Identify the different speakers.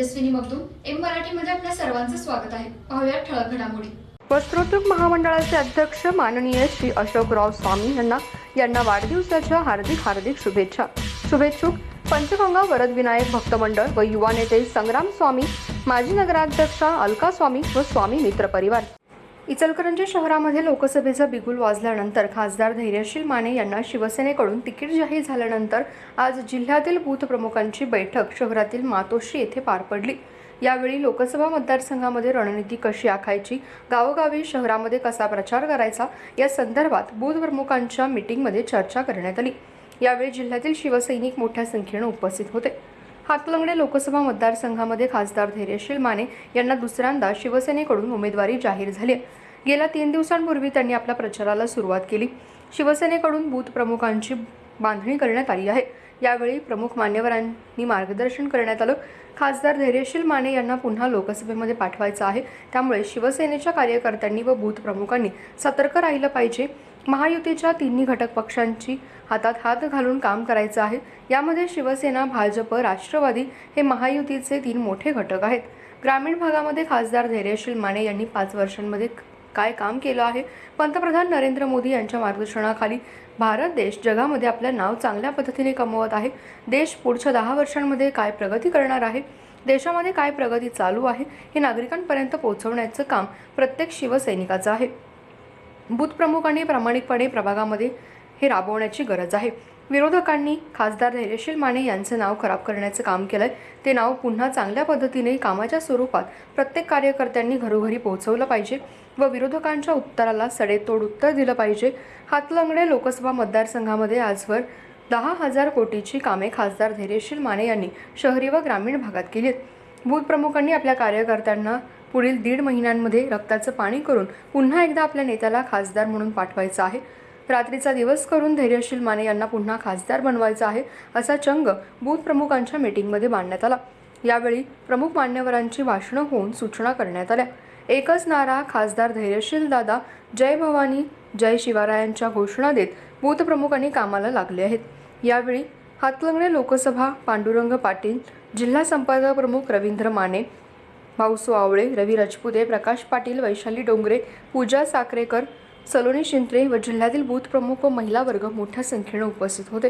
Speaker 1: Tejaswini Magdum M मराठीमध्ये आपल्या सर्वांचं स्वागत आहे. पाहूया ठळक घडामोडी.
Speaker 2: वस्त्रोद्योग महामंडळाचे अध्यक्ष माननीय श्री अशोकराव स्वामी यांना यांना वाढदिवसाच्या हार्दिक हार्दिक शुभेच्छा. शुभेच्छुक पंचगंगा वरदविनायक भक्त मंडळ व युवा नेते संग्राम स्वामी माजी नगराध्यक्षा अलका स्वामी व स्वामी मित्र परिवार. इचलकरंजी शहरामध्ये लोकसभेचा बिगुल वाजल्यानंतर खासदार धैर्यशील माने यांना शिवसेनेकडून तिकीट जाहीर झाल्यानंतर आज जिल्ह्यातील बूथ प्रमुखांची बैठक शहरातील मातोश्री येथे पार पडली. यावेळी लोकसभा मतदारसंघामध्ये रणनीती कशी आखायची गावोगावी शहरामध्ये कसा प्रचार करायचा या संदर्भात बूथ प्रमुखांच्या मीटिंगमध्ये चर्चा करण्यात आली. यावेळी जिल्ह्यातील शिवसैनिक मोठ्या संख्येनं उपस्थित होते. हातलंगडे लोकसभा मतदारसंघामध्ये खासदार धैर्यशील माने यांना दुसऱ्यांदा शिवसेनेकडून उमेदवारी जाहीर झाली आहे. गेल्या तीन दिवसांपूर्वी त्यांनी आपल्या प्रचाराला सुरुवात केली. शिवसेनेकडून बूथ प्रमुखांची बांधणी करण्यात आली आहे. यावेळी प्रमुख मान्यवरांनी मार्गदर्शन करण्यात आलं. खासदार धैर्यशील माने यांना पुन्हा लोकसभेमध्ये पाठवायचं आहे. त्यामुळे शिवसेनेच्या कार्यकर्त्यांनी व बूथ प्रमुखांनी सतर्क राहिलं पाहिजे. महायुतीच्या तिन्ही घटक पक्षांची हातात हात घालून काम करायचं आहे. यामध्ये शिवसेना भाजप राष्ट्रवादी हे महायुतीचे तीन मोठे घटक आहेत. ग्रामीण भागामध्ये खासदार धैर्यशील माने यांनी पाच वर्षांमध्ये काय काम केलं आहे? पंतप्रधान नरेंद्र मोदी यांच्या मार्गदर्शनाखाली भारत देश जगामध्ये आपलं नाव चांगल्या पद्धतीने कमवत आहे. देश पुढच्या दहा वर्षांमध्ये काय प्रगती करणार आहे? देशामध्ये काय प्रगती चालू आहे? हे नागरिकांपर्यंत पोहोचवण्याचं काम प्रत्येक शिवसैनिकाचं आहे. बूथ प्रमुखांनी प्रामाणिकपणे प्रभागामध्ये हे राबवण्याची गरज आहे. विरोधकांनी खासदार धैर्यशील माने यांचं नाव खराब करण्याचं काम केलंय. ते नाव पुन्हा चांगल्या पद्धतीने कामाच्या स्वरूपात प्रत्येक कार्यकर्त्यांनी घरोघरी पोहोचवलं पाहिजे व विरोधकांच्या उत्तराला सडेतोड उत्तर दिलं पाहिजे. हातलंगडे लोकसभा मतदारसंघामध्ये आजवर दहा हजार कोटीची कामे खासदार धैर्यशील माने यांनी शहरी व ग्रामीण भागात केली आहेत बूथ प्रमुखांनी आपल्या कार्यकर्त्यांना पुढील दीड महिन्यांमध्ये रक्ताचं पाणी करून पुन्हा एकदा आपल्या नेत्याला खासदार म्हणून पाठवायचं आहे. रात्रीचा दिवस करून धैर्यशील माने यांना पुन्हा खासदार बनवायचा आहे असा चंग बूथ प्रमुखांच्या मीटिंगमध्ये मांडण्यात आला. यावेळी प्रमुख मान्यवरांची भाषणं होऊन सूचना करण्यात आल्या. एकच नारा खासदार धैर्यशील दादा जय भवानी जय शिवारायांच्या घोषणा देत बूथ प्रमुखांनी कामाला लागले आहेत. यावेळी हातलंगडे लोकसभा पांडुरंग पाटील जिल्हा संपादक प्रमुख रवींद्र माने भाऊसू आवळे रवी राजपुते प्रकाश पाटील वैशाली डोंगरे पूजा साकरेकर सलोनी शिंत्रे व जिल्ह्यातील बूथ प्रमुख व महिला वर्ग मोठ्या संख्येने उपस्थित होते.